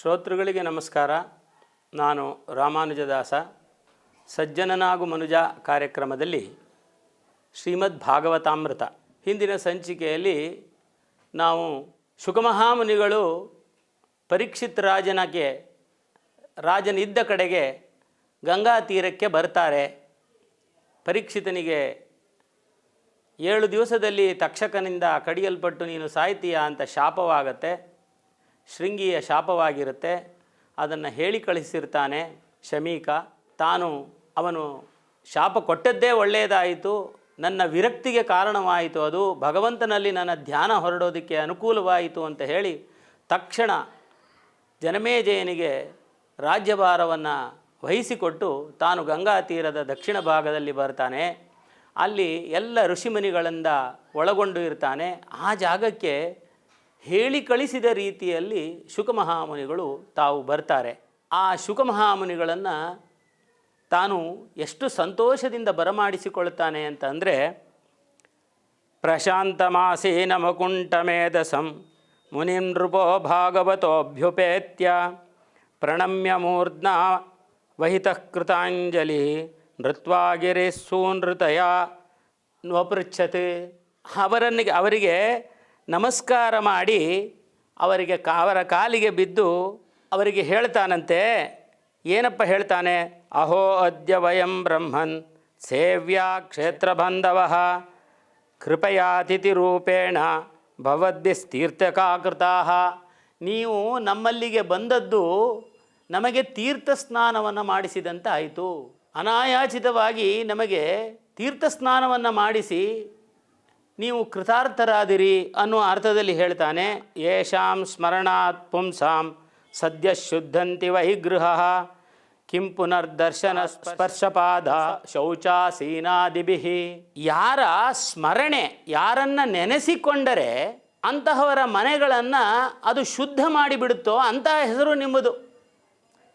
ಶ್ರೋತೃಗಳಿಗೆ ನಮಸ್ಕಾರ. ನಾನು ರಾಮಾನುಜದಾಸ. ಸಜ್ಜನನಾಗು ಮನುಜ ಕಾರ್ಯಕ್ರಮದಲ್ಲಿ ಶ್ರೀಮದ್ ಭಾಗವತಾಮೃತ. ಹಿಂದಿನ ಸಂಚಿಕೆಯಲ್ಲಿ ನಾವು ಶುಕಮಹಾಮುನಿಗಳು ಪರೀಕ್ಷಿತ್ ರಾಜನಿಗೆ, ರಾಜನಿದ್ದ ಕಡೆಗೆ ಗಂಗಾ ತೀರಕ್ಕೆ ಬರ್ತಾರೆ. ಪರೀಕ್ಷಿತನಿಗೆ ಏಳು ದಿವಸದಲ್ಲಿ ತಕ್ಷಕನಿಂದ ಕಡಿಯಲ್ಪಟ್ಟು ನೀನು ಸಾಯ್ತೀಯಾ ಅಂತ ಶಾಪವಾಗತ್ತೆ. ಶೃಂಗಿಯ ಶಾಪವಾಗಿರುತ್ತೆ. ಅದನ್ನು ಹೇಳಿ ಕಳಿಸಿರ್ತಾನೆ ಶಮೀಕ. ತಾನು ಅವನು ಶಾಪ ಕೊಟ್ಟದ್ದೇ ಒಳ್ಳೆಯದಾಯಿತು. ನನ್ನ ವಿರಕ್ತಿಗೆ ಕಾರಣವಾಯಿತು. ಅದು ಭಗವಂತನಲ್ಲಿ ನನ್ನ ಧ್ಯಾನ ಹೊರಡೋದಕ್ಕೆ ಅನುಕೂಲವಾಯಿತು ಅಂತ ಹೇಳಿ ತಕ್ಷಣ ಜನಮೇಜಯನಿಗೆ ರಾಜ್ಯಭಾರವನ್ನು ವಹಿಸಿಕೊಟ್ಟು ತಾನು ಗಂಗಾ ತೀರದ ದಕ್ಷಿಣ ಭಾಗದಲ್ಲಿ ಬರ್ತಾನೆ. ಅಲ್ಲಿ ಎಲ್ಲ ಋಷಿಮುನಿಗಳಿಂದ ಒಳಗೊಂಡು ಇರ್ತಾನೆ. ಆ ಜಾಗಕ್ಕೆ ಹೇಳಿ ಕಳಿಸಿದ ರೀತಿಯಲ್ಲಿ ಶುಕಮಹಾಮುನಿಗಳು ತಾವು ಬರ್ತಾರೆ. ಆ ಶುಕಮಹಾಮುನಿಗಳನ್ನು ತಾನು ಎಷ್ಟು ಸಂತೋಷದಿಂದ ಬರಮಾಡಿಸಿಕೊಳ್ತಾನೆ ಅಂತಂದರೆ ಪ್ರಶಾಂತಮಾಸೀನ ಮುಕುಂಠಮೇಧಸಂ ಮುನಿಂ ನೃಪೋ ಭಾಗವತೋಭ್ಯುಪೇತ್ಯ ಪ್ರಣಮ್ಯ ಮೂರ್ಧ್ನ ವಹಿತಃ ಕೃತಾಂಜಲಿ ನೃತ್ವಾಗಿರಿಸೂನೃತಯ ನೃತಯ ಅವರನ್ನಿಗೆ, ಅವರಿಗೆ ನಮಸ್ಕಾರ ಮಾಡಿ ಅವರಿಗೆ ಕಾ, ಅವರ ಕಾಲಿಗೆ ಬಿದ್ದು ಅವರಿಗೆ ಹೇಳ್ತಾನಂತೆ, ಏನಪ್ಪ ಹೇಳ್ತಾನೆ? ಅಹೋ ಅದ್ಯ ವಯಂ ಬ್ರಹ್ಮನ್ ಸೇವ್ಯಾ ಕ್ಷೇತ್ರ ಬಾಂಧವ ಕೃಪಯಾತಿಥಿರೂಪೇಣ ಭವದ್ಭಿಸ್ತೀರ್ಥಕಾಕೃತಾ. ನೀವು ನಮ್ಮಲ್ಲಿಗೆ ಬಂದದ್ದು ನಮಗೆ ತೀರ್ಥ ಸ್ನಾನವನ್ನು ಮಾಡಿಸಿದಂತಾಯಿತು. ಅನಾಯಾಚಿತವಾಗಿ ನಮಗೆ ತೀರ್ಥ ಸ್ನಾನವನ್ನು ಮಾಡಿಸಿ ನೀವು ಕೃತಾರ್ಥರಾದಿರಿ ಅನ್ನುವ ಅರ್ಥದಲ್ಲಿ ಹೇಳ್ತಾನೆ ಯೇಷಾಂ ಸ್ಮರಣಾತ್ ಪುಂಸಾಂ ಸದ್ಯ ಶುದ್ಧಂತಿ ವೈಗೃಹ ಕಿಂ ಪುನರ್ದರ್ಶನ ಸ್ಪರ್ಶಪಾದ ಶೌಚಾಸೀನಾದಿಭಿ ಯಾರ ಸ್ಮರಣೆ, ಯಾರನ್ನು ನೆನೆಸಿಕೊಂಡರೆ ಅಂತಹವರ ಮನೆಗಳನ್ನು ಅದು ಶುದ್ಧ ಮಾಡಿಬಿಡುತ್ತೋ ಅಂತಹ ಹೆಸರು ನಿಮ್ಮದು.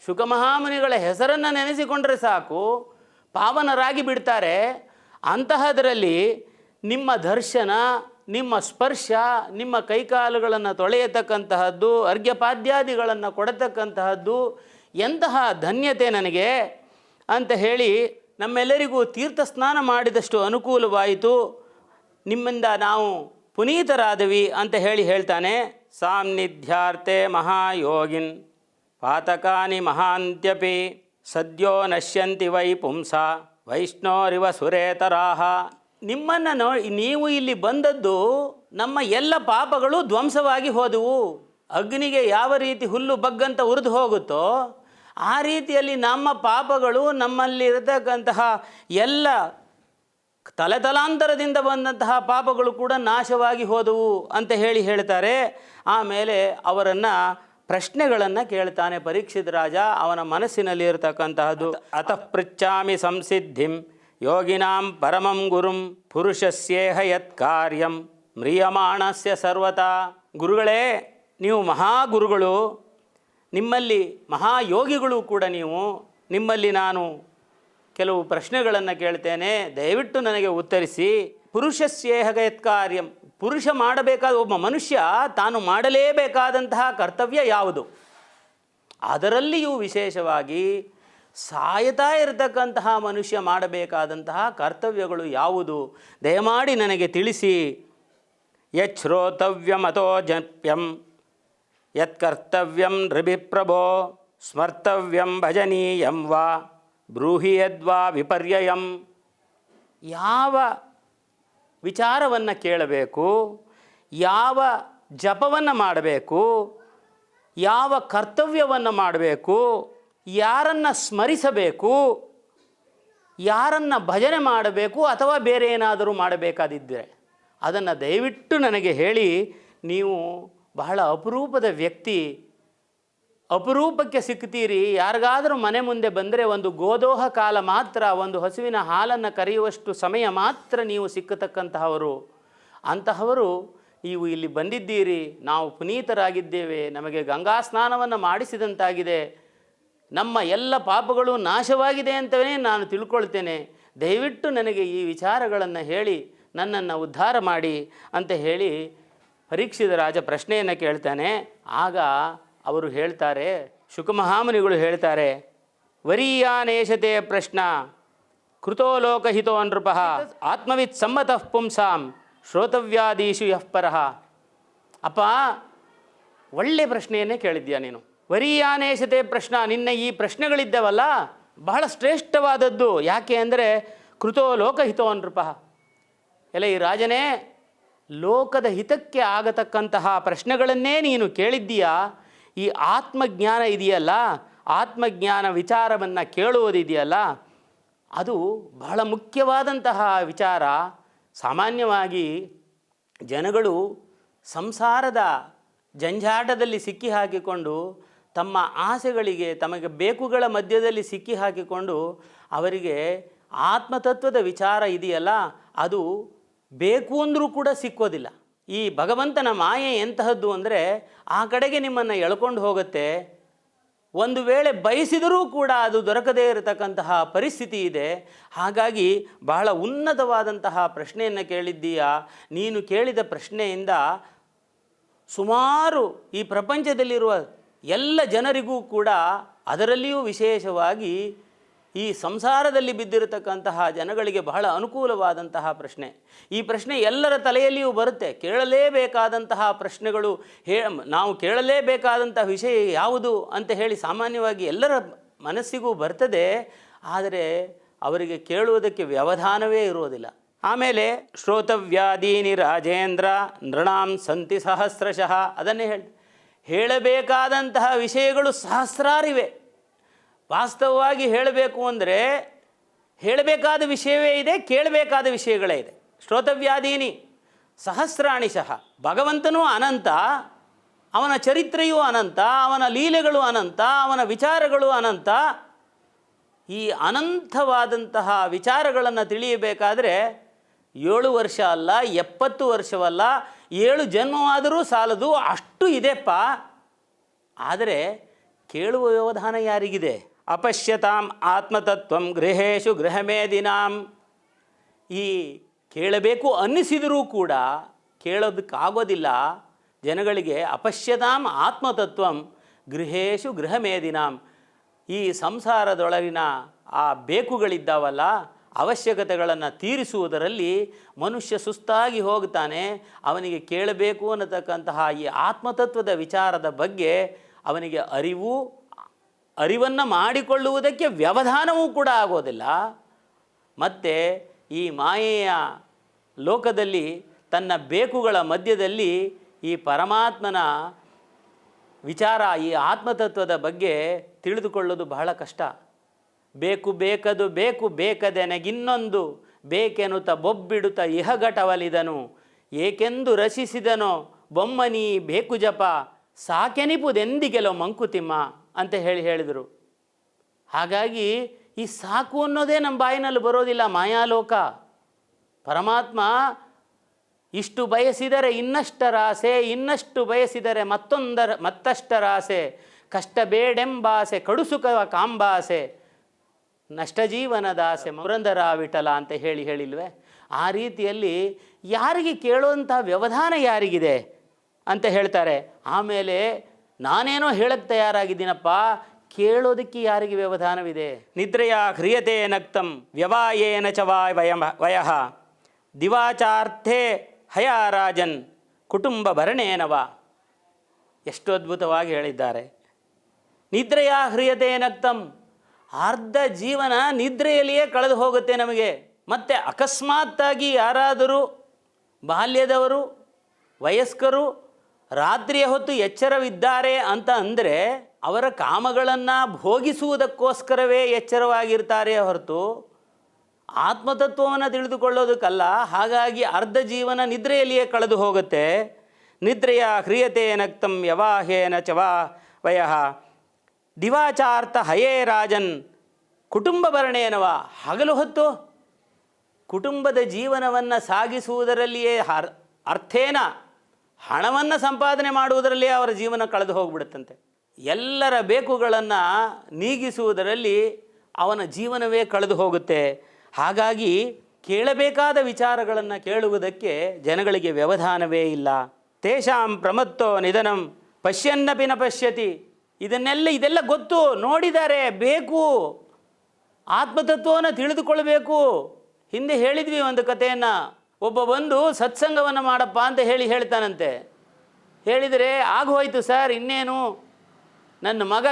ಶುಕಮಹಾಮುನಿಗಳ ಹೆಸರನ್ನು ನೆನೆಸಿಕೊಂಡರೆ ಸಾಕು, ಪಾವನರಾಗಿ ಬಿಡ್ತಾರೆ. ಅಂತಹದರಲ್ಲಿ ನಿಮ್ಮ ದರ್ಶನ, ನಿಮ್ಮ ಸ್ಪರ್ಶ, ನಿಮ್ಮ ಕೈಕಾಲುಗಳನ್ನು ತೊಳೆಯತಕ್ಕಂತಹದ್ದು, ಅರ್ಘ್ಯಪಾದ್ಯಾದಿಗಳನ್ನು ಕೊಡತಕ್ಕಂತಹದ್ದು, ಎಂತಹ ಧನ್ಯತೆ ನನಗೆ ಅಂತ ಹೇಳಿ ನಮ್ಮೆಲ್ಲರಿಗೂ ತೀರ್ಥ ಸ್ನಾನ ಮಾಡಿದಷ್ಟು ಅನುಕೂಲವಾಯಿತು. ನಿಮ್ಮಿಂದ ನಾವು ಪುನೀತರಾದವಿ ಅಂತ ಹೇಳಿ ಹೇಳ್ತಾನೆ ಸಾನ್ನಿಧ್ಯಾರ್ಥೆ ಮಹಾಯೋಗಿನ್ ಪಾತಕಾನಿ ಮಹಾಂತ್ಯಪಿ ಸದ್ಯೋ ನಶ್ಯಂತಿ ವೈ ಪುಂಸ ವೈಷ್ಣೋರಿವ ಸುರೇತರಾಹ ನಿಮ್ಮನ್ನು ನೋ ನೀವು ಇಲ್ಲಿ ಬಂದದ್ದು ನಮ್ಮ ಎಲ್ಲ ಪಾಪಗಳು ಧ್ವಂಸವಾಗಿ ಹೋದವು. ಅಗ್ನಿಗೆ ಯಾವ ರೀತಿ ಹುಲ್ಲು ಬಗ್ಗಂತ ಉರಿದು ಹೋಗುತ್ತೋ ಆ ರೀತಿಯಲ್ಲಿ ನಮ್ಮ ಪಾಪಗಳು ನಮ್ಮಲ್ಲಿರತಕ್ಕಂತಹ ಎಲ್ಲ ತಲೆತಲಾಂತರದಿಂದ ಬಂದಂತಹ ಪಾಪಗಳು ಕೂಡ ನಾಶವಾಗಿ ಹೋದವು ಅಂತ ಹೇಳಿ ಹೇಳ್ತಾರೆ. ಆಮೇಲೆ ಅವರನ್ನು ಪ್ರಶ್ನೆಗಳನ್ನು ಕೇಳ್ತಾನೆ ಪರೀಕ್ಷಿತ ರಾಜ ಅವನ ಮನಸ್ಸಿನಲ್ಲಿ ಇರತಕ್ಕಂತಹದ್ದು ಅತಃ ಪೃಚ್ಛಾಮಿ ಸಂಸಿದ್ಧಿಂ. ಯೋಗಿನಾಂ ಪರಮಂ ಗುರುಂ ಪುರುಷಸ್ಯೇಹ ಯತ್ ಕಾರ್ಯಂ. ಮ್ರಿಯಮಾಣಸ್ಯ ಸರ್ವತಾ. ಗುರುಗಳೇ, ನೀವು ಮಹಾಗುರುಗಳು. ನಿಮ್ಮಲ್ಲಿ ಮಹಾಯೋಗಿಗಳು ಕೂಡ ನೀವು. ನಿಮ್ಮಲ್ಲಿ ನಾನು ಕೆಲವು ಪ್ರಶ್ನೆಗಳನ್ನು ಕೇಳ್ತೇನೆ. ದಯವಿಟ್ಟು ನನಗೆ ಉತ್ತರಿಸಿ. ಪುರುಷಸ್ಯೇಹ ಯತ್ ಕಾರ್ಯಂ. ಪುರುಷ ಮಾಡಬೇಕಾದ ಒಬ್ಬ ಮನುಷ್ಯ ತಾನು ಮಾಡಲೇಬೇಕಾದಂತಹ ಕರ್ತವ್ಯ ಯಾವುದು? ಅದರಲ್ಲಿಯೂ ವಿಶೇಷವಾಗಿ ಸಾಯ್ತಾ ಇರತಕ್ಕಂತಹ ಮನುಷ್ಯ ಮಾಡಬೇಕಾದಂತಹ ಕರ್ತವ್ಯಗಳು ಯಾವುದು? ದಯಮಾಡಿ ನನಗೆ ತಿಳಿಸಿ. ಯಚ್ಛ್ರೋತವ್ಯಮತೋ ಜಪ್ಯಂ ಯತ್ಕರ್ತವ್ಯಂ ನೃಭಿಪ್ರಭೋ, ಸ್ಮರ್ತವ್ಯಂ ಭಜನೀಯಂ ವಾ, ಬ್ರೂಹಿಯದ್ವಾ ವಿಪರ್ಯಯಂ. ಯಾವ ವಿಚಾರವನ್ನು ಕೇಳಬೇಕು? ಯಾವ ಜಪವನ್ನು ಮಾಡಬೇಕು? ಯಾವ ಕರ್ತವ್ಯವನ್ನು ಮಾಡಬೇಕು? ಯಾರನ್ನು ಸ್ಮರಿಸಬೇಕು, ಯಾರನ್ನು ಭಜನೆ ಮಾಡಬೇಕು ಅಥವಾ ಬೇರೆ ಏನಾದರೂ ಮಾಡಬೇಕಾದಿದ್ದರೆ ಅದನ್ನು ದಯವಿಟ್ಟು ನನಗೆ ಹೇಳಿ, ನೀವು ಬಹಳ ಅಪರೂಪದ ವ್ಯಕ್ತಿ, ಅಪರೂಪಕ್ಕೆ ಸಿಗ್ತೀರಿ ಯಾರಿಗಾದರೂ ಮನೆ ಮುಂದೆ ಬಂದರೆ ಒಂದು ಗೋದೋಹ ಕಾಲ ಮಾತ್ರ, ಒಂದು ಹಸುವಿನ ಹಾಲನ್ನು ಕರೆಯುವಷ್ಟು ಸಮಯ ಮಾತ್ರ ನೀವು ಸಿಕ್ಕತಕ್ಕಂತಹವರು. ಅಂತಹವರು ನೀವು ಇಲ್ಲಿ ಬಂದಿದ್ದೀರಿ. ನಾವು ಪುನೀತರಾಗಿದ್ದೇವೆ. ನಮಗೆ ಗಂಗಾ ಸ್ನಾನವನ್ನು ಮಾಡಿಸಿದಂತಾಗಿದೆ. ನಮ್ಮ ಎಲ್ಲ ಪಾಪಗಳು ನಾಶವಾಗಿದೆ ಅಂತವೇ ನಾನು ತಿಳ್ಕೊಳ್ತೇನೆ. ದಯವಿಟ್ಟು ನನಗೆ ಈ ವಿಚಾರಗಳನ್ನು ಹೇಳಿ, ನನ್ನನ್ನು ಉದ್ಧಾರ ಮಾಡಿ ಅಂತ ಹೇಳಿ ಪರೀಕ್ಷಿತ ರಾಜ ಪ್ರಶ್ನೆಯನ್ನು ಕೇಳ್ತಾನೆ. ಆಗ ಅವರು ಹೇಳ್ತಾರೆ, ಶುಕಮಹಾಮುನಿಗಳು ಹೇಳ್ತಾರೆ, ವರೀಯಾನೇಶತೆ ಪ್ರಶ್ನ, ಕೃತೋ ಲೋಕಹಿತೋ ನೃಪ ಆತ್ಮವಿತ್ ಸಮ್ಮತಃ ಪುಂಸಾಂ, ಶ್ರೋತವ್ಯಾದೀಶು ಯಃ ಪರಃ. ಅಪ್ಪ, ಒಳ್ಳೆ ಪ್ರಶ್ನೆಯನ್ನೇ ಕೇಳಿದ್ಯಾ ನೀನು? ವರೀಯಾನೇಶತೆ ಪ್ರಶ್ನ, ನಿನ್ನ ಈ ಪ್ರಶ್ನೆಗಳಿದ್ದವಲ್ಲ, ಬಹಳ ಶ್ರೇಷ್ಠವಾದದ್ದು ಯಾಕೆ ಅಂದರೆ ಕೃತೋ ಲೋಕಹಿತೋ ನೃಪ. ಎಲ್ಲ ಈ ರಾಜನೇ, ಲೋಕದ ಹಿತಕ್ಕೆ ಆಗತಕ್ಕಂತಹ ಪ್ರಶ್ನೆಗಳನ್ನೇ ನೀನು ಕೇಳಿದ್ದೀಯಾ? ಈ ಆತ್ಮಜ್ಞಾನ ಇದೆಯಲ್ಲ, ಆತ್ಮಜ್ಞಾನ ವಿಚಾರವನ್ನು ಕೇಳುವುದಿದೆಯಲ್ಲ? ಅದು ಬಹಳ ಮುಖ್ಯವಾದಂತಹ ವಿಚಾರ. ಸಾಮಾನ್ಯವಾಗಿ ಜನಗಳು ಸಂಸಾರದ ಜಂಜಾಟದಲ್ಲಿ ಸಿಕ್ಕಿ ಹಾಕಿಕೊಂಡು ತಮ್ಮ ಆಸೆಗಳಿಗೆ ತಮಗೆ ಬೇಕುಗಳ ಮಧ್ಯದಲ್ಲಿ ಸಿಕ್ಕಿ ಹಾಕಿಕೊಂಡು ಅವರಿಗೆ ಆತ್ಮತತ್ವದ ವಿಚಾರ ಇದೆಯಲ್ಲ, ಅದು ಬೇಕು ಅಂದರೂ ಕೂಡ ಸಿಕ್ಕೋದಿಲ್ಲ. ಈ ಭಗವಂತನ ಮಾಯೆ ಎಂತಹದ್ದು ಅಂದರೆ ಆ ಕಡೆಗೆ ನಿಮ್ಮನ್ನು ಎಳ್ಕೊಂಡು ಹೋಗುತ್ತೆ. ಒಂದು ವೇಳೆ ಬಯಸಿದರೂ ಕೂಡ ಅದು ದೊರಕದೇ ಇರತಕ್ಕಂತಹ ಪರಿಸ್ಥಿತಿ ಇದೆ. ಹಾಗಾಗಿ ಬಹಳ ಉನ್ನತವಾದಂತಹ ಪ್ರಶ್ನೆಯನ್ನು ಕೇಳಿದ್ದೀಯಾ? ನೀನು ಕೇಳಿದ ಪ್ರಶ್ನೆಯಿಂದ ಸುಮಾರು ಈ ಪ್ರಪಂಚದಲ್ಲಿರುವ ಎಲ್ಲ ಜನರಿಗೂ ಕೂಡ ಅದರಲ್ಲಿಯೂ ವಿಶೇಷವಾಗಿ ಈ ಸಂಸಾರದಲ್ಲಿ ಬಿದ್ದಿರತಕ್ಕಂತಹ ಜನಗಳಿಗೆ ಬಹಳ ಅನುಕೂಲವಾದಂತಹ ಪ್ರಶ್ನೆ. ಈ ಪ್ರಶ್ನೆ ಎಲ್ಲರ ತಲೆಯಲ್ಲಿಯೂ ಬರುತ್ತೆ. ಕೇಳಲೇಬೇಕಾದಂತಹ ಪ್ರಶ್ನೆಗಳು ಹೇ, ನಾವು ಕೇಳಲೇಬೇಕಾದಂತಹ ವಿಷಯ ಯಾವುದು ಅಂತ ಹೇಳಿ ಸಾಮಾನ್ಯವಾಗಿ ಎಲ್ಲರ ಮನಸ್ಸಿಗೂ ಬರ್ತದೆ. ಆದರೆ ಅವರಿಗೆ ಕೇಳುವುದಕ್ಕೆ ವ್ಯವಧಾನವೇ ಇರುವುದಿಲ್ಲ. ಆಮೇಲೆ ಶ್ರೋತವ್ಯಾದೀನಿ ರಾಜೇಂದ್ರ ನೃಣಾಂ ಸಂತಿ ಸಹಸ್ರಶಃ ಅದನ್ನೇ ಹೇಳಿ. ಹೇಳಬೇಕಾದಂತಹ ವಿಷಯಗಳು ಸಹಸ್ರಾರಿವೆ. ವಾಸ್ತವವಾಗಿ ಹೇಳಬೇಕು ಅಂದರೆ ಹೇಳಬೇಕಾದ ವಿಷಯವೇ ಇದೆ, ಕೇಳಬೇಕಾದ ವಿಷಯಗಳೇ ಇದೆ. ಶ್ರೋತವ್ಯಾದೀನಿ ಸಹಸ್ರಾಣಿ ಸಹ ಭಗವಂತನೂ ಅನಂತ, ಅವನ ಚರಿತ್ರೆಯೂ ಅನಂತ, ಅವನ ಲೀಲೆಗಳು ಅನಂತ, ಅವನ ವಿಚಾರಗಳು ಅನಂತ. ಈ ಅನಂತವಾದಂತಹ ವಿಚಾರಗಳನ್ನು ತಿಳಿಯಬೇಕಾದರೆ ಏಳು ವರ್ಷ ಅಲ್ಲ, ಎಪ್ಪತ್ತು ವರ್ಷವಲ್ಲ ಏಳು ಜನ್ಮವಾದರೂ ಸಾಲದು, ಅಷ್ಟು ಇದೆಪ್ಪ. ಆದರೆ ಕೇಳುವ ವ್ಯವಧಾನ ಯಾರಿಗಿದೆ? ಅಪಶ್ಯತಾಂ ಆತ್ಮತತ್ವಂ ಗೃಹೇಶು ಗೃಹಮೇದಿನಾಂ ಈ ಕೇಳಬೇಕು ಅನ್ನಿಸಿದರೂ ಕೂಡ ಕೇಳೋದಕ್ಕಾಗೋದಿಲ್ಲ. ಜನಗಳಿಗೆ ಅಪಶ್ಯತಾಂ ಆತ್ಮತತ್ವಂ ಗೃಹೇಶು ಗೃಹಮೇದಿನಾಂ ಈ ಸಂಸಾರದೊಳಗಿನ ಆ ಬೇಕುಗಳಿದ್ದಾವಲ್ಲ ಅವಶ್ಯಕತೆಗಳನ್ನು ತೀರಿಸುವುದರಲ್ಲಿ ಮನುಷ್ಯ ಸುಸ್ತಾಗಿ ಹೋಗ್ತಾನೆ, ಅವನಿಗೆ ಕೇಳಬೇಕು ಅನ್ನತಕ್ಕಂತಹ ಈ ಆತ್ಮತತ್ವದ ವಿಚಾರದ ಬಗ್ಗೆ ಅವನಿಗೆ ಅರಿವು, ಅರಿವನ್ನು ಮಾಡಿಕೊಳ್ಳುವುದಕ್ಕೆ ವ್ಯವಧಾನವೂ ಕೂಡ ಆಗೋದಿಲ್ಲ. ಮತ್ತು ಈ ಮಾಯೆಯ ಲೋಕದಲ್ಲಿ, ತನ್ನ ಬೇಕುಗಳ ಮಧ್ಯದಲ್ಲಿ ಈ ಪರಮಾತ್ಮನ ವಿಚಾರ, ಈ ಆತ್ಮತತ್ವದ ಬಗ್ಗೆ ತಿಳಿದುಕೊಳ್ಳೋದು ಬಹಳ ಕಷ್ಟ. ಬೇಕು ಬೇಕದು ಬೇಕು ಬೇಕದೆನಗಿನ್ನೊಂದು ಬೇಕೆನುತ ಬೊಬ್ಬಿಡುತ್ತ ಇಹಗಟವಲಿದನು ಏಕೆಂದು ರಚಿಸಿದನೋ, ಬೊಮ್ಮನಿ ಬೇಕು ಜಪ, ಸಾಕೆನಿಪುದೆಂದಿಗೆಲೋ ಮಂಕುತಿಮ್ಮ ಅಂತ ಹೇಳಿ ಹೇಳಿದರು. ಹಾಗಾಗಿ ಈ ಸಾಕು ಅನ್ನೋದೇ ನಮ್ಮ ಬಾಯಿನಲ್ಲಿ ಬರೋದಿಲ್ಲ ಮಾಯಾಲೋಕ. ಪರಮಾತ್ಮ ಇಷ್ಟು ಬಯಸಿದರೆ ಇನ್ನಷ್ಟರಾಸೆ ಇನ್ನಷ್ಟು ಬಯಸಿದರೆ ಮತ್ತೊಂದರ ಮತ್ತಷ್ಟರಾಸೆ ಕಷ್ಟ ಬೇಡೆಂಬಾಸೆ ಕಡುಸುಕ ಕಾಂಬಾಸೆ ನಷ್ಟ ಜೀವನದಾಸೆ ಮುರಂದರ ವಿಠಲ ಅಂತ ಹೇಳಿ ಹೇಳಿಲ್ವೇ? ಆ ರೀತಿಯಲ್ಲಿ ಯಾರಿಗೆ ಕೇಳುವಂಥ ವ್ಯವಧಾನ ಯಾರಿಗಿದೆ ಅಂತ ಹೇಳ್ತಾರೆ. ಆಮೇಲೆ ನಾನೇನೋ ಹೇಳಕ್ಕೆ ತಯಾರಾಗಿದ್ದೀನಪ್ಪ, ಕೇಳೋದಕ್ಕೆ ಯಾರಿಗೆ ವ್ಯವಧಾನವಿದೆ? ನಿದ್ರೆಯ ಹ್ರಿಯತೆ ನಕ್ತಂ ವ್ಯವಾಯೇನ ಚ ವಯ ವಯಃ ದಿವಾಚಾರ್ಥೇ ಹಯಾರಾಜನ್ ಕುಟುಂಬ ಭರಣೇನವ ಎಷ್ಟು ಅದ್ಭುತವಾಗಿ ಹೇಳಿದ್ದಾರೆ. ನಿದ್ರೆಯ ಹ್ರಿಯತೆ ನಕ್ತಂ ಅರ್ಧ ಜೀವನ ನಿದ್ರೆಯಲ್ಲಿಯೇ ಕಳೆದು ಹೋಗುತ್ತೆ ನಮಗೆ. ಮತ್ತು ಅಕಸ್ಮಾತ್ತಾಗಿ ಯಾರಾದರೂ ಬಾಲ್ಯದವರು, ವಯಸ್ಕರು, ರಾತ್ರಿಯ ಹೊತ್ತು ಎಚ್ಚರವಿದ್ದಾರೆ ಅಂತ ಅಂದರೆ ಅವರ ಕಾಮಗಳನ್ನು ಭೋಗಿಸುವುದಕ್ಕೋಸ್ಕರವೇ ಎಚ್ಚರವಾಗಿರ್ತಾರೆ ಹೊರತು ಆತ್ಮತತ್ವವನ್ನು ತಿಳಿದುಕೊಳ್ಳೋದಕ್ಕಲ್ಲ. ಹಾಗಾಗಿ ಅರ್ಧ ಜೀವನ ನಿದ್ರೆಯಲ್ಲಿಯೇ ಕಳೆದು ಹೋಗುತ್ತೆ. ನಿದ್ರೆಯ ಹ್ರಿಯತೆ ನಕ್ತಂ ಯವಾಹೇನ ಚವಾ ವಯಃ. ದಿವಾಚಾರ್ಥ ಹಯೇ ರಾಜನ್, ಕುಟುಂಬ ಭರಣೇನವ ಹಗಲು ಹೊತ್ತು ಕುಟುಂಬದ ಜೀವನವನ್ನು ಸಾಗಿಸುವುದರಲ್ಲಿಯೇ ಹರ್, ಅರ್ಥೇನ ಹಣವನ್ನು ಸಂಪಾದನೆ ಮಾಡುವುದರಲ್ಲಿಯೇ ಅವರ ಜೀವನ ಕಳೆದು ಹೋಗ್ಬಿಡುತ್ತಂತೆ. ಎಲ್ಲರ ಬೇಕುಗಳನ್ನು ನೀಗಿಸುವುದರಲ್ಲಿ ಅವನ ಜೀವನವೇ ಕಳೆದು ಹೋಗುತ್ತೆ. ಹಾಗಾಗಿ ಕೇಳಬೇಕಾದ ವಿಚಾರಗಳನ್ನು ಕೇಳುವುದಕ್ಕೆ ಜನಗಳಿಗೆ ವ್ಯವಧಾನವೇ ಇಲ್ಲ. ತೇಷಾಂ ಪ್ರಮತ್ತೋ ನಿಧನಂ ಪಶ್ಯನ್ನಪಿನ ಪಶ್ಯತಿ. ಇದನ್ನೆಲ್ಲ ಇದೆಲ್ಲ ಗೊತ್ತು. ನೋಡಿದ್ದಾರೆ ಬೇಕು. ಆತ್ಮತತ್ವವನ್ನು ತಿಳಿದುಕೊಳ್ಬೇಕು. ಹಿಂದೆ ಹೇಳಿದ್ವಿ ಒಂದು ಕಥೆಯನ್ನು. ಒಬ್ಬ ಬಂದು, ಸತ್ಸಂಗವನ್ನು ಮಾಡಪ್ಪ ಅಂತ ಹೇಳಿ ಹೇಳ್ತಾನಂತೆ. ಹೇಳಿದರೆ ಆಗೋಯ್ತು ಸರ್, ಇನ್ನೇನು? ನನ್ನ ಮಗ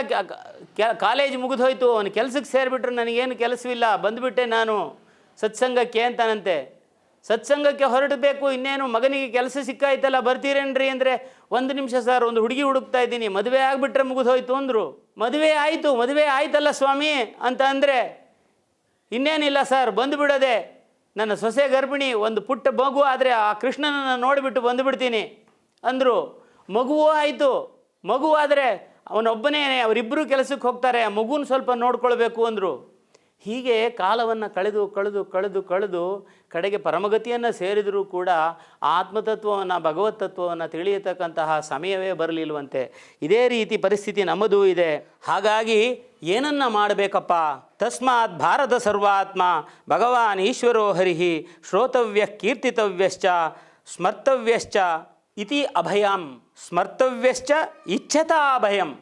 ಕಾಲೇಜ್ ಮುಗಿದು ಹೋಯಿತು. ಅವನು ಕೆಲಸಕ್ಕೆ ಸೇರಿಬಿಟ್ರೆ, ನನಗೇನು ಕೆಲಸವಿಲ್ಲ. ಬಂದುಬಿಟ್ಟೆ ನಾನು. ಸತ್ಸಂಗಕ್ಕೆ ಅಂತಾನಂತೆ. ಸತ್ಸಂಗಕ್ಕೆ ಹೊರಡಬೇಕು, ಇನ್ನೇನು? ಮಗನಿಗೆ ಕೆಲಸ ಸಿಕ್ಕಾಯ್ತಲ್ಲ, ಬರ್ತೀರೇನ್ರಿ? ಅಂದರೆ ಒಂದು ನಿಮಿಷ ಸರ್, ಒಂದು ಹುಡುಗಿ ಹುಡುಕ್ತಾ ಇದ್ದೀನಿ. ಮದುವೆ ಆಗಿಬಿಟ್ರೆ ಮುಗಿದು ಹೋಯ್ತು ಅಂದರು. ಮದುವೆ ಆಯಿತು, ಮದುವೆ ಆಯ್ತಲ್ಲ ಸ್ವಾಮಿ ಅಂತ ಅಂದರೆ, ಇನ್ನೇನಿಲ್ಲ ಸರ್, ಬಂದು ಬಿಡೋದೆ. ನನ್ನ ಸೊಸೆ ಗರ್ಭಿಣಿ, ಒಂದು ಪುಟ್ಟ ಮಗು ಆದರೆ ಆ ಕೃಷ್ಣನನ್ನು ನೋಡಿಬಿಟ್ಟು ಬಂದುಬಿಡ್ತೀನಿ ಅಂದರು. ಮಗುವೂ ಆಯಿತು. ಮಗು ಆದರೆ ಅವನೊಬ್ಬನೇ ಅವರಿಬ್ಬರು ಕೆಲಸಕ್ಕೆ ಹೋಗ್ತಾರೆ. ಆ ಮಗುನ ಸ್ವಲ್ಪ ನೋಡ್ಕೊಳ್ಬೇಕು ಅಂದರು. ಹೀಗೆ ಕಾಲವನ್ನು ಕಳೆದು ಕಳೆದು ಕಳೆದು ಕಳೆದು ಕಡೆಗೆ ಪರಮಗತಿಯನ್ನು ಸೇರಿದರೂ ಕೂಡ ಆತ್ಮತತ್ವವನ್ನು ಭಗವತ್ ತತ್ವವನ್ನು ತಿಳಿಯತಕ್ಕಂತಹ ಸಮಯವೇ ಬರಲಿಲ್ವಂತೆ. ಇದೇ ರೀತಿ ಪರಿಸ್ಥಿತಿ ನಮ್ಮದೂ ಇದೆ. ಹಾಗಾಗಿ ಏನನ್ನ ಮಾಡಬೇಕಪ್ಪ? ತಸ್ಮಾತ್ ಭಾರತ ಸರ್ವಾತ್ಮ ಭಗವಾನ್ ಈಶ್ವರೋ ಹರಿಹಿ ಶ್ರೋತವ್ಯ ಕೀರ್ತಿತವ್ಯಶ್ಚ ಸ್ಮರ್ತವ್ಯಶ್ಚ ಇತಿ ಅಭಯಂ. ಸ್ಮರ್ತವ್ಯಶ್ಚ ಇಚ್ಛತಾ ಅಭಯಂ.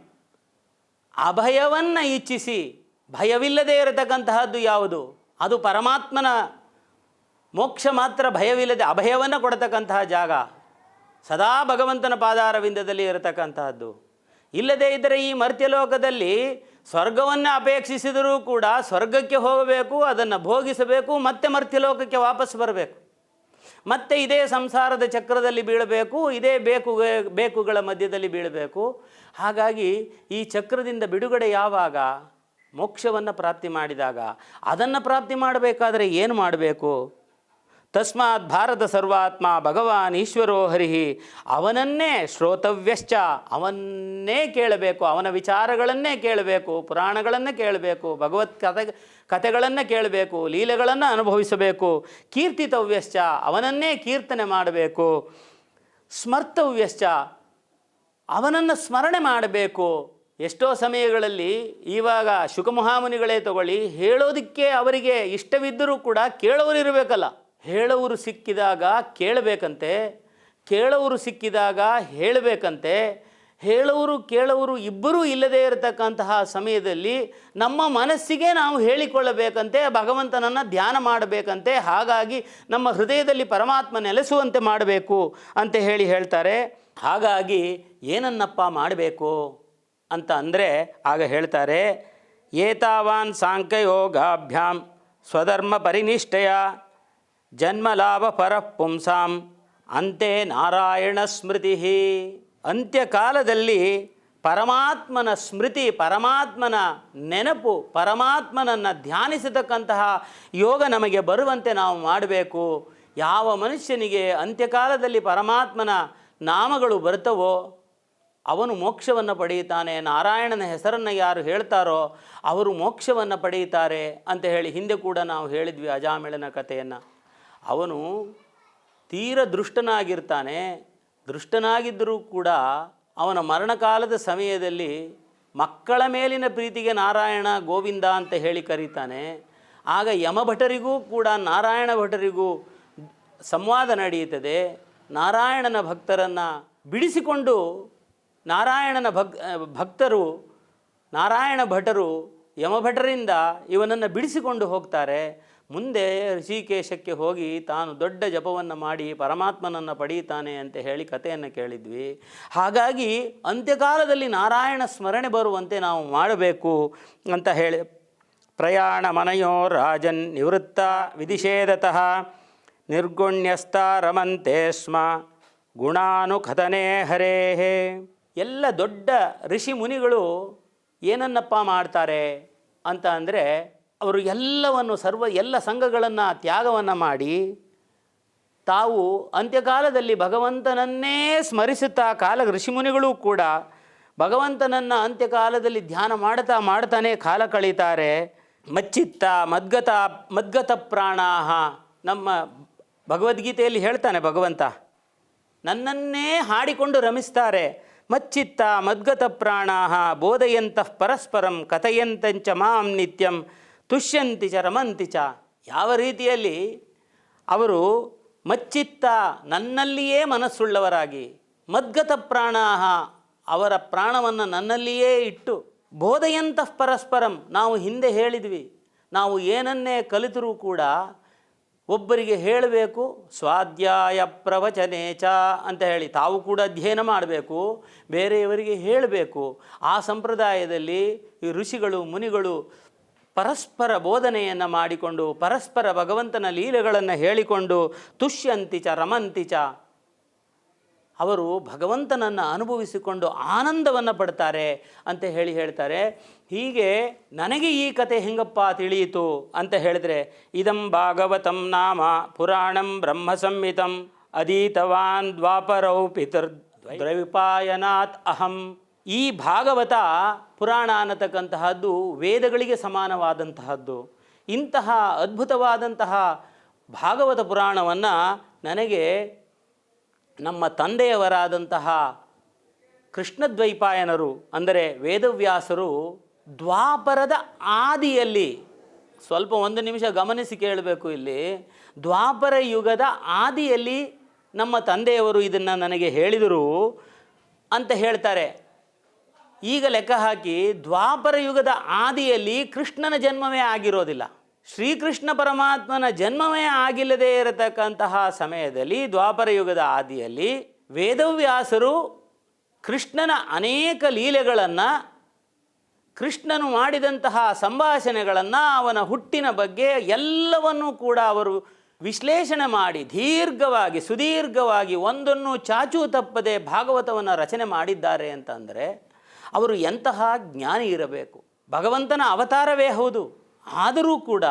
ಅಭಯವನ್ನು ಇಚ್ಛಿಸಿ. ಭಯವಿಲ್ಲದೆ ಇರತಕ್ಕಂತಹದ್ದು ಯಾವುದು? ಅದು ಪರಮಾತ್ಮನ ಮೋಕ್ಷ ಮಾತ್ರ ಭಯವಿಲ್ಲದೆ ಅಭಯವನ್ನು ಕೊಡತಕ್ಕಂತಹ ಜಾಗ. ಸದಾ ಭಗವಂತನ ಪಾದಾರವಿಂದದಲ್ಲಿ ಇರತಕ್ಕಂತಹದ್ದು. ಇಲ್ಲದೇ ಇದ್ದರೆ ಈ ಮರ್ತ್ಯಲೋಕದಲ್ಲಿ ಸ್ವರ್ಗವನ್ನು ಅಪೇಕ್ಷಿಸಿದರೂ ಕೂಡ ಸ್ವರ್ಗಕ್ಕೆ ಹೋಗಬೇಕು, ಅದನ್ನು ಭೋಗಿಸಬೇಕು, ಮತ್ತೆ ಮರ್ತ್ಯಲೋಕಕ್ಕೆ ವಾಪಸ್ ಬರಬೇಕು. ಮತ್ತೆ ಇದೇ ಸಂಸಾರದ ಚಕ್ರದಲ್ಲಿ ಬೀಳಬೇಕು, ಇದೇ ಬೇಕು, ಬೇಕುಗಳ ಮಧ್ಯದಲ್ಲಿ ಬೀಳಬೇಕು. ಹಾಗಾಗಿ ಈ ಚಕ್ರದಿಂದ ಬಿಡುಗಡೆ ಯಾವಾಗ? ಮೋಕ್ಷವನ್ನು ಪ್ರಾಪ್ತಿ ಮಾಡಿದಾಗ ಅದನ್ನು ಪ್ರಾಪ್ತಿ ಮಾಡಬೇಕಾದರೆ ಏನು ಮಾಡಬೇಕು? ತಸ್ಮಾತ್ ಭಾರತ ಸರ್ವಾತ್ಮ ಭಗವಾನ್ ಈಶ್ವರೋ ಹರಿಹಿ ಅವನನ್ನೇ ಶ್ರೋತವ್ಯಶ್ಚ, ಅವನ್ನೇ ಕೇಳಬೇಕು, ಅವನ ವಿಚಾರಗಳನ್ನೇ ಕೇಳಬೇಕು, ಪುರಾಣಗಳನ್ನು ಕೇಳಬೇಕು, ಭಗವತ್ ಕಥೆ ಕಥೆಗಳನ್ನು ಕೇಳಬೇಕು, ಲೀಲೆಗಳನ್ನು ಅನುಭವಿಸಬೇಕು, ಕೀರ್ತಿತವ್ಯಶ್ಚ, ಅವನನ್ನೇ ಕೀರ್ತನೆ ಮಾಡಬೇಕು, ಸ್ಮರ್ತವ್ಯಶ್ಚ, ಅವನನ್ನು ಸ್ಮರಣೆ ಮಾಡಬೇಕು. ಎಷ್ಟೋ ಸಮಯಗಳಲ್ಲಿ ಇವಾಗ ಶುಕಮಹಾಮುನಿಗಳೇ ತಗೊಳ್ಳಿ, ಹೇಳೋದಕ್ಕೆ ಅವರಿಗೆ ಇಷ್ಟವಿದ್ದರೂ ಕೂಡ ಕೇಳೋರು ಇರಬೇಕಲ್ಲ. ಹೇಳೋರು ಸಿಕ್ಕಿದಾಗ ಕೇಳಬೇಕಂತೆ, ಕೇಳೋರು ಸಿಕ್ಕಿದಾಗ ಹೇಳಬೇಕಂತೆ, ಹೇಳೋರು ಕೇಳೋರು ಇಬ್ಬರೂ ಇಲ್ಲದೇ ಇರತಕ್ಕಂತಹ ಸಮಯದಲ್ಲಿ ನಮ್ಮ ಮನಸ್ಸಿಗೆ ನಾವು ಹೇಳಿಕೊಳ್ಳಬೇಕಂತೆ, ಭಗವಂತನನ್ನು ಧ್ಯಾನ ಮಾಡಬೇಕಂತೆ, ಹಾಗಾಗಿ ನಮ್ಮ ಹೃದಯದಲ್ಲಿ ಪರಮಾತ್ಮ ನೆಲೆಸುವಂತೆ ಮಾಡಬೇಕು ಅಂತ ಹೇಳಿ ಹೇಳ್ತಾರೆ. ಹಾಗಾಗಿ ಏನನ್ನಪ್ಪ ಮಾಡಬೇಕು? ಅಂತ ಅಂದರೆ ಆಗ ಹೇಳ್ತಾರೆ, ಏತಾವಾನ್ ಸಾಂಖ್ಯಯೋಗಾಭ್ಯಾಂ ಸ್ವಧರ್ಮ ಪರಿನಿಷ್ಠೆಯ ಜನ್ಮಲಾಭ ಪರಪುಂಸಾಂ ಅಂತೆ ನಾರಾಯಣ ಸ್ಮೃತಿ. ಅಂತ್ಯಕಾಲದಲ್ಲಿ ಪರಮಾತ್ಮನ ಸ್ಮೃತಿ, ಪರಮಾತ್ಮನ ನೆನಪು, ಪರಮಾತ್ಮನನ್ನು ಧ್ಯಾನಿಸತಕ್ಕಂತಹ ಯೋಗ ನಮಗೆ ಬರುವಂತೆ ನಾವು ಮಾಡಬೇಕು. ಯಾವ ಮನುಷ್ಯನಿಗೆ ಅಂತ್ಯಕಾಲದಲ್ಲಿ ಪರಮಾತ್ಮನ ನಾಮಗಳು ಬರ್ತವೋ ಅವನು ಮೋಕ್ಷವನ್ನು ಪಡೆಯುತ್ತಾನೆ, ನಾರಾಯಣನ ಹೆಸರನ್ನು ಯಾರು ಹೇಳ್ತಾರೋ ಅವರು ಮೋಕ್ಷವನ್ನು ಪಡೆಯುತ್ತಾರೆ ಅಂತ ಹೇಳಿ ಹಿಂದೆ ಕೂಡ ನಾವು ಹೇಳಿದ್ವಿ ಅಜಾಮಿಳನ ಕಥೆಯನ್ನು. ಅವನು ತೀರ ದೃಷ್ಟನಾಗಿರ್ತಾನೆ, ದೃಷ್ಟನಾಗಿದ್ದರೂ ಕೂಡ ಅವನ ಮರಣಕಾಲದ ಸಮಯದಲ್ಲಿ ಮಕ್ಕಳ ಮೇಲಿನ ಪ್ರೀತಿಗೆ ನಾರಾಯಣ ಗೋವಿಂದ ಅಂತ ಹೇಳಿ ಕರೀತಾನೆ. ಆಗ ಯಮಭಟರಿಗೂ ಕೂಡ ನಾರಾಯಣ ಭಟರಿಗೂ ಸಂವಾದ ನಡೆಯುತ್ತದೆ. ನಾರಾಯಣನ ಭಕ್ತರನ್ನು ಬಿಡಿಸಿಕೊಂಡು ನಾರಾಯಣನ ಭಕ್ ಭಕ್ತರು, ನಾರಾಯಣ ಭಟರು ಯಮಭಟರಿಂದ ಇವನನ್ನು ಬಿಡಿಸಿಕೊಂಡು ಹೋಗ್ತಾರೆ. ಮುಂದೆ ಋಷಿಕೇಶಕ್ಕೆ ಹೋಗಿ ತಾನು ದೊಡ್ಡ ಜಪವನ್ನು ಮಾಡಿ ಪರಮಾತ್ಮನನ್ನು ಪಡೆಯುತ್ತಾನೆ ಅಂತ ಹೇಳಿ ಕಥೆಯನ್ನು ಕೇಳಿದ್ವಿ. ಹಾಗಾಗಿ ಅಂತ್ಯಕಾಲದಲ್ಲಿ ನಾರಾಯಣ ಸ್ಮರಣೆ ಬರುವಂತೆ ನಾವು ಮಾಡಬೇಕು ಅಂತ ಹೇಳಿ. ಪ್ರಯಾಣ ಮನಯೋ ರಾಜನ್ ನಿವೃತ್ತ ವಿಧಿಷೇಧತಃ ನಿರ್ಗುಣ್ಯಸ್ತ ರಮಂತೆ ಸ್ಮ ಗುಣಾನುಕಥನೆ ಹರೇಹೇ. ಎಲ್ಲ ದೊಡ್ಡ ಋಷಿ ಮುನಿಗಳು ಏನನ್ನಪ್ಪ ಮಾಡ್ತಾರೆ ಅಂತ ಅಂದರೆ ಅವರು ಎಲ್ಲವನ್ನು ಸರ್ವ ಎಲ್ಲ ಸಂಘಗಳನ್ನು ತ್ಯಾಗವನ್ನು ಮಾಡಿ ತಾವು ಅಂತ್ಯಕಾಲದಲ್ಲಿ ಭಗವಂತನನ್ನೇ ಸ್ಮರಿಸುತ್ತಾ ಕಾಲ ಋಷಿಮುನಿಗಳು ಕೂಡ ಭಗವಂತನನ್ನು ಅಂತ್ಯಕಾಲದಲ್ಲಿ ಧ್ಯಾನ ಮಾಡ್ತಾ ಮಾಡ್ತಾನೆ ಕಾಲ ಕಳೀತಾರೆ. ಮಚ್ಚಿತ್ತ ಮದ್ಗತ ಮದ್ಗತ ಪ್ರಾಣಾಹ ನಮ್ಮ ಭಗವದ್ಗೀತೆಯಲ್ಲಿ ಹೇಳ್ತಾನೆ ಭಗವಂತ, ನನ್ನನ್ನೇ ಹಾಡಿಕೊಂಡು ರಮಿಸ್ತಾರೆ. ಮಚ್ಚಿತ್ತ ಮದ್ಗತ ಪ್ರಾಣ ಬೋಧೆಯಂತಃ ಪರಸ್ಪರಂ ಕಥೆಯಂತಂಚ ಮಾಂ ನಿತ್ಯಂ ತುಷ್ಯಂತಿ ಚ ರಮಂತಿ ಚ. ಯಾವ ರೀತಿಯಲ್ಲಿ ಅವರು ಮಚ್ಚಿತ್ತ ನನ್ನಲ್ಲಿಯೇ ಮನಸ್ಸುಳ್ಳವರಾಗಿ ಮದ್ಗತ ಪ್ರಾಣ ಅವರ ಪ್ರಾಣವನ್ನು ನನ್ನಲ್ಲಿಯೇ ಇಟ್ಟು ಬೋಧೆಯಂತಃ ಪರಸ್ಪರಂ ನಾವು ಹಿಂದೆ ಹೇಳಿದ್ವಿ. ನಾವು ಏನನ್ನೇ ಕಲಿತರೂ ಕೂಡ ಒಬ್ಬರಿಗೆ ಹೇಳಬೇಕು, ಸ್ವಾಧ್ಯಾಯ ಪ್ರವಚನೇಚ ಅಂತ ಹೇಳಿ, ತಾವು ಕೂಡ ಅಧ್ಯಯನ ಮಾಡಬೇಕು, ಬೇರೆಯವರಿಗೆ ಹೇಳಬೇಕು. ಆ ಸಂಪ್ರದಾಯದಲ್ಲಿ ಈ ಋಷಿಗಳು, ಮುನಿಗಳು ಪರಸ್ಪರ ಬೋಧನೆಯನ್ನು ಮಾಡಿಕೊಂಡು, ಪರಸ್ಪರ ಭಗವಂತನ ಲೀಲೆಗಳನ್ನು ಹೇಳಿಕೊಂಡು ತುಷ್ಯಂತಿಚ ರಮಂತಿಚ ಅವರು ಭಗವಂತನನ್ನು ಅನುಭವಿಸಿಕೊಂಡು ಆನಂದವನ್ನು ಪಡ್ತಾರೆ ಅಂತ ಹೇಳಿ ಹೇಳ್ತಾರೆ. ಹೀಗೆ ನನಗೆ ಈ ಕತೆ ಹೆಂಗಪ್ಪ ತಿಳಿಯಿತು ಅಂತ ಹೇಳಿದ್ರೆ, ಇದಂ ಭಾಗವತಂ ನಾಮ ಪುರಾಣಂ ಬ್ರಹ್ಮ ಸಂಹಿತಂ ಅಧೀತವಾನ್ ದ್ವಾಪರೌ ಪಿತರ್ ದ್ರವಿಪಾಯನಾತ್ ಅಹಂ. ಈ ಭಾಗವತ ಪುರಾಣ ಅನ್ನತಕ್ಕಂತಹದ್ದು ವೇದಗಳಿಗೆ ಸಮಾನವಾದಂತಹದ್ದು. ಇಂತಹ ಅದ್ಭುತವಾದಂತಹ ಭಾಗವತ ಪುರಾಣವನ್ನು ನನಗೆ ನಮ್ಮ ತಂದೆಯವರಾದಂತಹ ಕೃಷ್ಣದ್ವೈಪಾಯನರು, ಅಂದರೆ ವೇದವ್ಯಾಸರು ದ್ವಾಪರದ ಆದಿಯಲ್ಲಿ, ಸ್ವಲ್ಪ ಒಂದು ನಿಮಿಷ ಗಮನಿಸಿ ಕೇಳಬೇಕು ಇಲ್ಲಿ, ದ್ವಾಪರ ಯುಗದ ಆದಿಯಲ್ಲಿ ನಮ್ಮ ತಂದೆಯವರು ಇದನ್ನು ನನಗೆ ಹೇಳಿದರು ಅಂತ ಹೇಳ್ತಾರೆ. ಈಗ ಲೆಕ್ಕ ಹಾಕಿ, ದ್ವಾಪರ ಯುಗದ ಆದಿಯಲ್ಲಿ ಕೃಷ್ಣನ ಜನ್ಮವೇ ಆಗಿರೋದಿಲ್ಲ. ಶ್ರೀಕೃಷ್ಣ ಪರಮಾತ್ಮನ ಜನ್ಮವೇ ಆಗಿಲ್ಲದೆ ಇರತಕ್ಕಂತಹ ಸಮಯದಲ್ಲಿ, ದ್ವಾಪರ ಯುಗದ ಆದಿಯಲ್ಲಿ ವೇದವ್ಯಾಸರು ಕೃಷ್ಣನ ಅನೇಕ ಲೀಲೆಗಳನ್ನು, ಕೃಷ್ಣನು ಮಾಡಿದಂತಹ ಸಂಭಾಷಣೆಗಳನ್ನು, ಅವನ ಹುಟ್ಟಿನ ಬಗ್ಗೆ ಎಲ್ಲವನ್ನೂ ಕೂಡ ಅವರು ವಿಶ್ಲೇಷಣೆ ಮಾಡಿ, ದೀರ್ಘವಾಗಿ, ಸುದೀರ್ಘವಾಗಿ ಒಂದನ್ನು ಚಾಚೂ ತಪ್ಪದೆ ಭಾಗವತವನ್ನು ರಚನೆ ಮಾಡಿದ್ದಾರೆ ಅಂತಂದರೆ, ಅವರು ಎಂತಹ ಜ್ಞಾನಿ ಇರಬೇಕು. ಭಗವಂತನ ಅವತಾರವೇ ಹೌದು. ಆದರೂ ಕೂಡ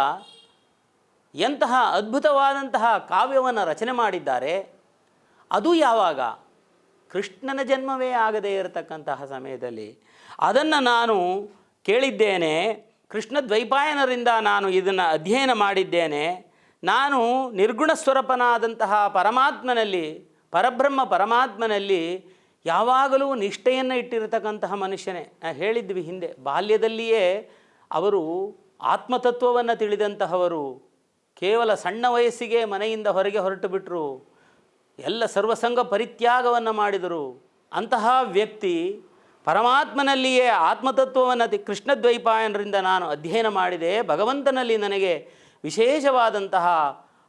ಎಂತಹ ಅದ್ಭುತವಾದಂತಹ ಕಾವ್ಯವನ್ನು ರಚನೆ ಮಾಡಿದ್ದಾರೆ, ಅದು ಯಾವಾಗ? ಕೃಷ್ಣನ ಜನ್ಮವೇ ಆಗದೇ ಇರತಕ್ಕಂತಹ ಸಮಯದಲ್ಲಿ. ಅದನ್ನು ನಾನು ಕೇಳಿದ್ದೇನೆ, ಕೃಷ್ಣ ದ್ವೈಪಾಯನರಿಂದ ನಾನು ಇದನ್ನು ಅಧ್ಯಯನ ಮಾಡಿದ್ದೇನೆ. ನಾನು ನಿರ್ಗುಣ ಸ್ವರೂಪನಾದಂತಹ ಪರಮಾತ್ಮನಲ್ಲಿ, ಪರಬ್ರಹ್ಮ ಪರಮಾತ್ಮನಲ್ಲಿ ಯಾವಾಗಲೂ ನಿಷ್ಠೆಯನ್ನು ಇಟ್ಟಿರತಕ್ಕಂತಹ ಮನುಷ್ಯನೇ. ಹೇಳಿದ್ವಿ ಹಿಂದೆ, ಬಾಲ್ಯದಲ್ಲಿಯೇ ಅವರು ಆತ್ಮತತ್ವವನ್ನು ತಿಳಿದಂತಹವರು ಕೇವಲ ಸಣ್ಣ ವಯಸ್ಸಿಗೆ ಮನೆಯಿಂದ ಹೊರಗೆ ಹೊರಟು ಬಿಟ್ಟರು ಎಲ್ಲ ಸರ್ವಸಂಗ ಪರಿತ್ಯಾಗವನ್ನು ಮಾಡಿದರು. ಅಂತಹ ವ್ಯಕ್ತಿ ಪರಮಾತ್ಮನಲ್ಲಿಯೇ ಆತ್ಮತತ್ವವನ್ನು ಕೃಷ್ಣದ್ವೈಪಾಯನರಿಂದ ನಾನು ಅಧ್ಯಯನ ಮಾಡಿದೆ. ಭಗವಂತನಲ್ಲಿ ನನಗೆ ವಿಶೇಷವಾದಂತಹ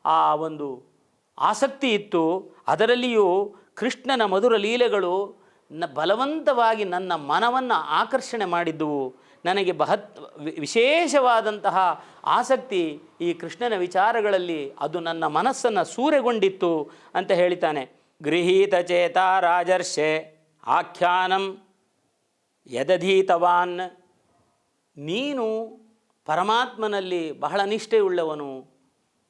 ಆ ಒಂದು ಆಸಕ್ತಿ ಇತ್ತು. ಅದರಲ್ಲಿಯೂ ಕೃಷ್ಣನ ಮಧುರ ಲೀಲೆಗಳು ನ, ಬಲವಂತವಾಗಿ ನನ್ನ ಮನವನ್ನು ಆಕರ್ಷಣೆ ಮಾಡಿದ್ದುವು. ನನಗೆ ಬಹತ್ ವಿಶೇಷವಾದಂತಹ ಆಸಕ್ತಿ ಈ ಕೃಷ್ಣನ ವಿಚಾರಗಳಲ್ಲಿ ಅದು ನನ್ನ ಮನಸ್ಸನ್ನು ಸೂರೆಗೊಂಡಿತ್ತು ಅಂತ ಹೇಳಿತಾನೆ. ಗೃಹೀತ ಚೇತ ರಾಜರ್ಷೆ ಆಖ್ಯಾನಂ ಯದಧೀತವಾನ್. ನೀನು ಪರಮಾತ್ಮನಲ್ಲಿ ಬಹಳ ನಿಷ್ಠೆಯುಳ್ಳವನು.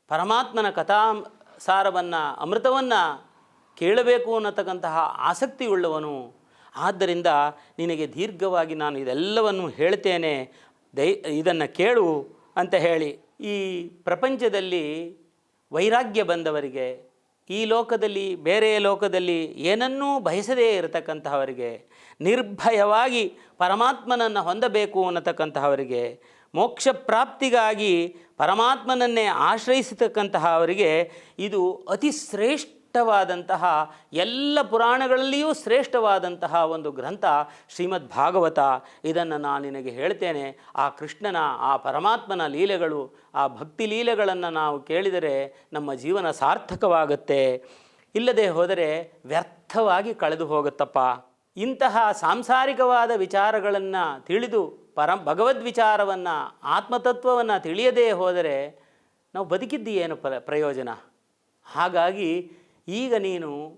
ಪರಮಾತ್ಮನ ಕಥಾ ಸಾರವನ್ನು ಅಮೃತವನ್ನು ಕೇಳಬೇಕು ಅನ್ನತಕ್ಕಂತಹ ಆಸಕ್ತಿಯುಳ್ಳವನು. ಆದ್ದರಿಂದ ನಿನಗೆ ದೀರ್ಘವಾಗಿ ನಾನು ಇದೆಲ್ಲವನ್ನು ಹೇಳ್ತೇನೆ. ದೈ, ಇದನ್ನು ಕೇಳು ಅಂತ ಹೇಳಿ ಈ ಪ್ರಪಂಚದಲ್ಲಿ ವೈರಾಗ್ಯ ಬಂದವರಿಗೆ, ಈ ಲೋಕದಲ್ಲಿ, ಬೇರೆ ಲೋಕದಲ್ಲಿ ಏನನ್ನೂ ಬಯಸದೇ ಇರತಕ್ಕಂತಹವರಿಗೆ, ನಿರ್ಭಯವಾಗಿ ಪರಮಾತ್ಮನನ್ನು ಹೊಂದಬೇಕು ಅನ್ನತಕ್ಕಂತಹವರಿಗೆ, ಮೋಕ್ಷ ಪ್ರಾಪ್ತಿಗಾಗಿ ಪರಮಾತ್ಮನನ್ನೇ ಆಶ್ರಯಿಸತಕ್ಕಂತಹ ಅವರಿಗೆ ಇದು ಅತಿ ಶ್ರೇಷ್ಠವಾದಂತಹ ಎಲ್ಲ ಪುರಾಣಗಳಲ್ಲಿಯೂ ಶ್ರೇಷ್ಠವಾದಂತಹ ಒಂದು ಗ್ರಂಥ ಶ್ರೀಮದ್ ಭಾಗವತ. ಇದನ್ನು ನಾನು ನಿನಗೆ ಹೇಳ್ತೇನೆ. ಆ ಕೃಷ್ಣನ, ಆ ಪರಮಾತ್ಮನ ಲೀಲೆಗಳು, ಆ ಭಕ್ತಿ ಲೀಲೆಗಳನ್ನು ನಾವು ಕೇಳಿದರೆ ನಮ್ಮ ಜೀವನ ಸಾರ್ಥಕವಾಗುತ್ತೆ. ಇಲ್ಲದೆ ಹೋದರೆ ವ್ಯರ್ಥವಾಗಿ ಕಳೆದು ಹೋಗುತ್ತಪ್ಪ. ಇಂತಹ ಸಾಂಸಾರಿಕವಾದ ವಿಚಾರಗಳನ್ನು ತಿಳಿದು ಪರ ಭಗವದ್ವಿಚಾರವನ್ನು ಆತ್ಮತತ್ವವನ್ನು ತಿಳಿಯದೇ ಹೋದರೆ ನಾವು ಬದುಕಿದ್ದು ಏನು ಪ್ರ, ಪ್ರಯೋಜನ? ಹಾಗಾಗಿ ಈಗ ನೀನು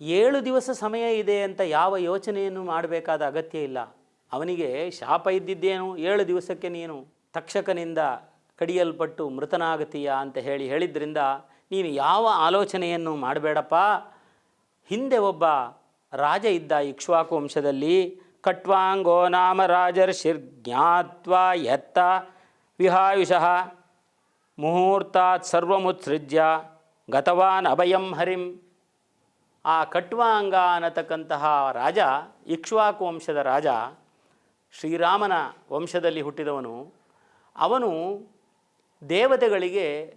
ಏಳು ದಿವಸ ಸಮಯ ಇದೆ ಅಂತ ಯಾವ ಯೋಚನೆಯನ್ನು ಮಾಡಬೇಕಾದ ಅಗತ್ಯ ಇಲ್ಲ. ಅವನಿಗೆ ಶಾಪ ಇದ್ದಿದ್ದೇನು? ಏಳು ದಿವಸಕ್ಕೆ ನೀನು ತಕ್ಷಕನಿಂದ ಕಡಿಯಲ್ಪಟ್ಟು ಮೃತನಾಗತೀಯ ಅಂತ ಹೇಳಿ ಹೇಳಿದ್ರಿಂದ ನೀನು ಯಾವ ಆಲೋಚನೆಯನ್ನು ಮಾಡಬೇಡಪ್ಪ? ಹಿಂದೆ ಒಬ್ಬ ರಾಜ ಇದ್ದ ಇಕ್ಷ್ವಾಕು ವಂಶದಲ್ಲಿ ಕಟ್ವಾಂಗೋ ನಾಮ ರಾಜರ್ಷಿರ್ ಜ್ಞಾತ್ವಾ ಯತ್ತ ವಿಹಾಯುಷಃ ಮುಹೂರ್ತಾತ್ ಸರ್ವಮುತ್ಸೃಜ್ಯ. ಗತವಾನ್ ಅಭಯಂ ಹರಿಂ. ಆ ಕಟ್ವಾಂಗ ಅನ್ನತಕ್ಕಂತಹ ರಾಜ, ಇಕ್ಷ್ವಾಕು ವಂಶದ ರಾಜ, ಶ್ರೀರಾಮನ ವಂಶದಲ್ಲಿ ಹುಟ್ಟಿದವನು. ಅವನು ದೇವತೆಗಳಿಗೆ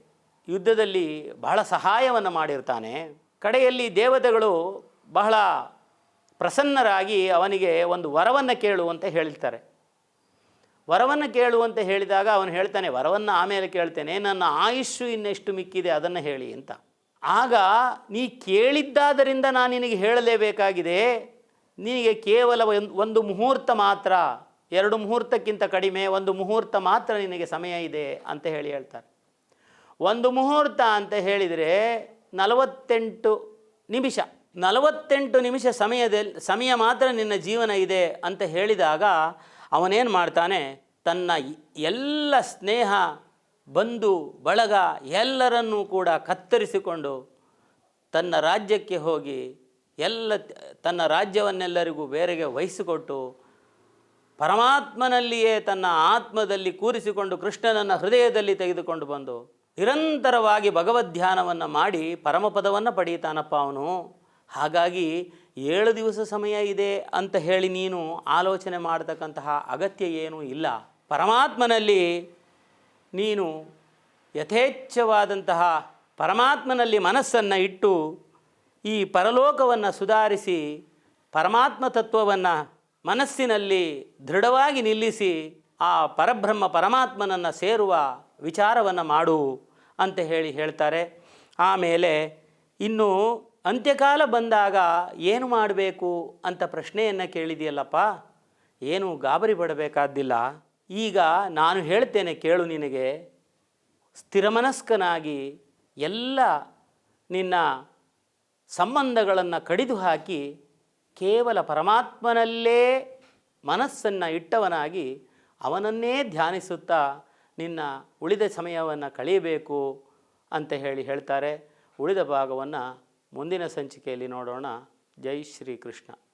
ಯುದ್ಧದಲ್ಲಿ ಬಹಳ ಸಹಾಯವನ್ನು ಮಾಡಿರ್ತಾನೆ. ಕಡೆಯಲ್ಲಿ ದೇವತೆಗಳು ಬಹಳ ಪ್ರಸನ್ನರಾಗಿ ಅವನಿಗೆ ಒಂದು ವರವನ್ನು ಕೇಳು ಅಂತ ಹೇಳ್ತಾರೆ. ವರವನ್ನು ಕೇಳು ಅಂತ ಹೇಳಿದಾಗ ಅವನು ಹೇಳ್ತಾನೆ, ವರವನ್ನು ಆಮೇಲೆ ಕೇಳ್ತೇನೆ, ನನ್ನ ಆಯುಷ್ಯು ಇನ್ನೆಷ್ಟು ಮಿಕ್ಕಿದೆ ಅದನ್ನು ಹೇಳಿ ಅಂತ. ಆಗ, ನೀ ಕೇಳಿದ್ದಾದರಿಂದ ನಾನು ನಿನಗೆ ಹೇಳಲೇಬೇಕಾಗಿದೆ, ನಿನಗೆ ಕೇವಲ ಒಂದ್- ಒಂದು ಮುಹೂರ್ತ ಮಾತ್ರ, ಎರಡು ಮುಹೂರ್ತಕ್ಕಿಂತ ಕಡಿಮೆ, ಒಂದು ಮುಹೂರ್ತ ಮಾತ್ರ ನಿನಗೆ ಸಮಯ ಇದೆ ಅಂತ ಹೇಳಿ ಹೇಳ್ತಾರೆ. ಒಂದು ಮುಹೂರ್ತ ಅಂತ ಹೇಳಿದರೆ ನಲವತ್ತೆಂಟು ನಿಮಿಷ ನಲವತ್ತೆಂಟು ನಿಮಿಷ ಸಮಯದಲ್ಲಿ, ಸಮಯ ಮಾತ್ರ ನಿನ್ನ ಜೀವನ ಇದೆ ಅಂತ ಹೇಳಿದಾಗ ಅವನೇನು ಮಾಡ್ತಾನೆ? ತನ್ನ ಎಲ್ಲ ಸ್ನೇಹ, ಬಂಧು, ಬಳಗ ಎಲ್ಲರನ್ನೂ ಕೂಡ ಕತ್ತರಿಸಿಕೊಂಡು ತನ್ನ ರಾಜ್ಯಕ್ಕೆ ಹೋಗಿ ಎಲ್ಲ ತನ್ನ ರಾಜ್ಯವನ್ನೆಲ್ಲರಿಗೂ ಬೇರೆಗೆ ವಹಿಸಿಕೊಟ್ಟು ಪರಮಾತ್ಮನಲ್ಲಿಯೇ ತನ್ನ ಆತ್ಮದಲ್ಲಿ ಕೂರಿಸಿಕೊಂಡು ಕೃಷ್ಣನನ್ನು ಹೃದಯದಲ್ಲಿ ತೆಗೆದುಕೊಂಡು ಬಂದು ನಿರಂತರವಾಗಿ ಭಗವದ್ಧ್ಯಾನವನ್ನು ಮಾಡಿ ಪರಮಪದವನ್ನು ಪಡೀತಾನಪ್ಪ ಅವನು. ಹಾಗಾಗಿ ಏಳು ದಿವಸ ಸಮಯ ಇದೆ ಅಂತ ಹೇಳಿ ನೀನು ಆಲೋಚನೆ ಮಾಡತಕ್ಕಂತಹ ಅಗತ್ಯ ಏನೂ ಇಲ್ಲ. ಪರಮಾತ್ಮನಲ್ಲಿ ನೀನು ಯಥೇಚ್ಛವಾದಂತಹ ಪರಮಾತ್ಮನಲ್ಲಿ ಮನಸ್ಸನ್ನು ಇಟ್ಟು ಈ ಪರಲೋಕವನ್ನು ಸುಧಾರಿಸಿ, ಪರಮಾತ್ಮ ತತ್ವವನ್ನು ಮನಸ್ಸಿನಲ್ಲಿ ದೃಢವಾಗಿ ನಿಲ್ಲಿಸಿ, ಆ ಪರಬ್ರಹ್ಮ ಪರಮಾತ್ಮನನ್ನು ಸೇರುವ ವಿಚಾರವನ್ನು ಮಾಡು ಅಂತ ಹೇಳಿ ಹೇಳ್ತಾರೆ. ಆಮೇಲೆ ಇನ್ನು ಅಂತ್ಯಕಾಲ ಬಂದಾಗ ಏನು ಮಾಡಬೇಕು ಅಂತ ಪ್ರಶ್ನೆಯನ್ನು ಕೇಳಿದೆಯಲ್ಲಪ್ಪ ಏನು ಗಾಬರಿ ಪಡಬೇಕಾದ್ದಿಲ್ಲ. ಈಗ ನಾನು ಹೇಳ್ತೇನೆ ಕೇಳು ನಿನಗೆ. ಸ್ಥಿರಮನಸ್ಕನಾಗಿ ಎಲ್ಲ ನಿನ್ನ ಸಂಬಂಧಗಳನ್ನು ಕಡಿದು ಹಾಕಿ ಕೇವಲ ಪರಮಾತ್ಮನಲ್ಲೇ ಮನಸ್ಸನ್ನು ಇಟ್ಟವನಾಗಿ ಅವನನ್ನೇ ಧ್ಯಾನಿಸುತ್ತಾ ನಿನ್ನ ಉಳಿದ ಸಮಯವನ್ನು ಕಳೆಯಬೇಕು ಅಂತ ಹೇಳಿ ಹೇಳ್ತಾರೆ. ಉಳಿದ ಭಾಗವನ್ನು ಮುಂದಿನ ಸಂಚಿಕೆಯಲ್ಲಿ ನೋಡೋಣ. ಜೈ ಶ್ರೀ ಕೃಷ್ಣ